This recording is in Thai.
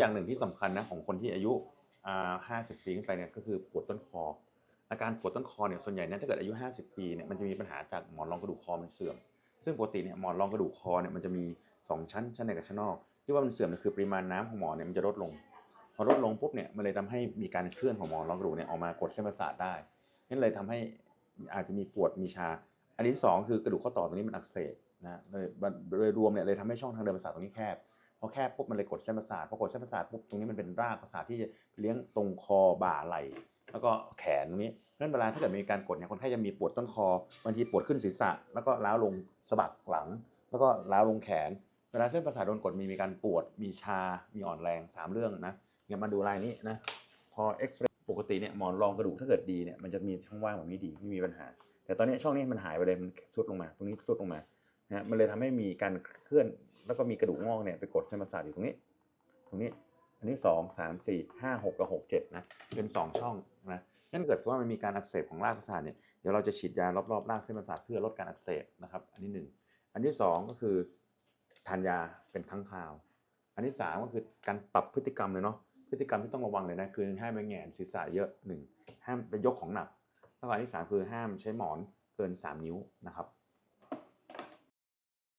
อย่างหนึ่งที่สำคัญนะของคนที่อายุอ่าห้าสิบปีขึ้นไปเนี่ยก็คือปวดต้นคอ อาการปวดต้นคอเนี่ยส่วนใหญ่เนี่ยถ้าเกิดอายุ 50 ปีเนี่ยมันจะมีปัญหาจากหมอนรองกระดูกคอมันเสื่อม ซึ่งปกติเนี่ยหมอนรองกระดูกคอเนี่ยมันจะมี 2 ชั้นชั้นในกับชั้นนอก ที่ว่ามันเสื่อมเนี่ยคือปริมาณน้ำของหมอนเนี่ยมันจะลดลง พอลดลงปุ๊บเนี่ยมันเลยทำให้มีการเคลื่อนของหมอนรองกระดูกเนี่ยออกมากดเส้นประสาทได้นั่นเลยทำให้อาจจะมีปวดมีชา อันที่สองคือกระดูกข้อต่อตรงนี้มันอักเสบนะเลยโดยรวมเนี่ยเลยทำให้ช่องทางเดินประสาทตรงนี้แคบ พอแคบปุ๊บมันเลยกดเส้นประสาทพอกดเส้นประสาทปุ๊บตรงนี้มันเป็นรากประสาทที่เลี้ยงตรงคอบ่าไหล่แล้วก็แขนตรงนี้นั้นเวลาถ้าเกิดมีการกดเนี่ยคนไข้จะมีปวดต้นคอบางทีปวดขึ้นศีรษะ แล้วก็ล้าวลงสะบักหลัง แล้วก็ล้าวลงแขน เวลาเส้นประสาทโดนกดมีมีการปวดมีชา มีอ่อนแรงสามเรื่องนะเนี่ยมาดูลายนี้นะพอเอ็กซเรย์ปกติเนี่ยหมอนรองกระดูกถ้าเกิดดีเนี่ยมันจะมีช่องว่างแบบนี้ดีไม่มีปัญหา แต่ตอนนี้ช่องนี้มันหายไปเลยมันซุดลงมา ตรงนี้ซุดลงมานะฮะมันเลยทำให้มีการเคลื่อน แล้วก็มีกระดูกงอกเนี่ยไปกดเส้นประสาทอยู่ตรงนี้ ตรงนี้ อันนี้สองสามสี่ห้าหกกับหกเจ็ดนะ เป็นสองช่องนะนั่นเกิดว่ามันมีการอักเสบของรากประสาทเนี่ย เดี๋ยวเราจะฉีดยารอบๆรากเส้นประสาทเพื่อลดการอักเสบนะครับ อันที่หนึ่ง อันที่สองก็คือทานยาเป็นครั้งคราว อันที่สามก็คือการปรับพฤติกรรมเลยเนาะ พฤติกรรมที่ต้องระวังเลยนะคือห้ามไปแหงนศีรษะเยอะหนึ่งห้ามไปยกของหนักแล้วก็อันที่สามคือห้ามใช้หมอนเกิน3นิ้วนะครับ